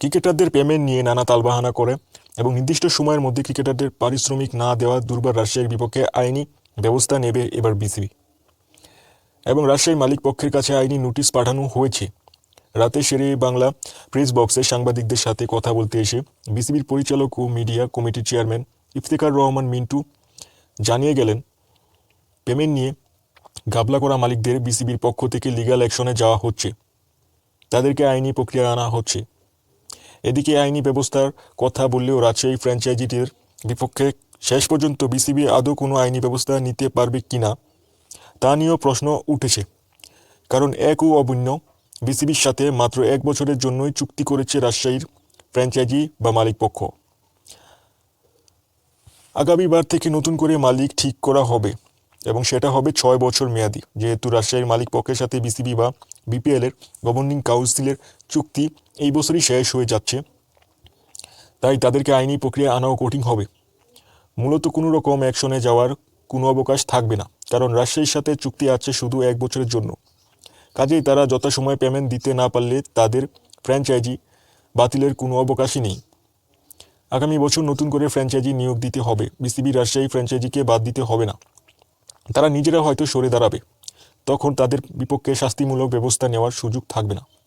ক্রিকেটারদের পেমেন্ট নিয়ে নানা তালবাহানা করে এবং নির্দিষ্ট সময়ের মধ্যে ক্রিকেটারদের পারিশ্রমিক না দেওয়া দুর্বার রাজশাহীর বিপক্ষে আইনি ব্যবস্থা নেবে এবার বিসিবি। এবং রাজশাহীর মালিক পক্ষের কাছে আইনি নোটিশ পাঠানো হয়েছে। রাতে সেরে বাংলা প্রেস বক্সে সাংবাদিকদের সাথে কথা বলতে এসে বিসিবির পরিচালক ও মিডিয়া কমিটির চেয়ারম্যান ইফতেখার রহমান মিন্টু জানিয়ে গেলেন পেমেন্ট নিয়ে গাবলা করা মালিকদের বিসিবির পক্ষ থেকে লিগ্যাল অ্যাকশনে যাওয়া হচ্ছে। তাদেরকে আইনি প্রক্রিয়া আনা হচ্ছে। এদিকে আইনি ব্যবস্থার কথা বললেও রাজশাহী ফ্র্যাঞ্চাইজিটির বিপক্ষে শেষ পর্যন্ত বিসিবি আদৌ কোনো আইনি ব্যবস্থা নিতে পারবে কিনা তা নিয়েও প্রশ্ন উঠেছে। কারণ এক ও অবন্য বিসিবির সাথে মাত্র এক বছরের জন্যই চুক্তি করেছে রাজশাহীর ফ্র্যাঞ্চাইজি বা মালিক পক্ষ। আগামীবার থেকে নতুন করে মালিক ঠিক করা হবে। এবং সেটা হবে ছয় বছর মেয়াদি। যেহেতু রাজশাহীর মালিক পক্ষের সাথে বিসিবি বা বিপিএল এর গভর্নিং কাউন্সিলের চুক্তি এই বছরই শেষ হয়ে যাচ্ছে। তাই তাদেরকে আইনি প্রক্রিয়া আনাও কঠিন হবে। মূলত কোনো রকম অ্যাকশনে যাওয়ার কোনো অবকাশ থাকবে না, কারণ রাজশাহীর সাথে চুক্তি আছে শুধু এক বছরের জন্য। কাজেই তারা যথাসময়ে পেমেন্ট দিতে না পারলে তাদের ফ্র্যাঞ্চাইজি বাতিলের কোনো অবকাশই নেই। আগামী বছর নতুন করে ফ্র্যাঞ্চাইজি নিয়োগ দিতে হবে। বিসিবি রাজশাহী ফ্র্যাঞ্চাইজিকে বাদ দিতে হবে না। তারা নিজেরা হয়তো সরে দাঁড়াবে। তখন তাদের বিপক্ষে শাস্তিমূলক ব্যবস্থা নেওয়ার সুযোগ থাকবে না।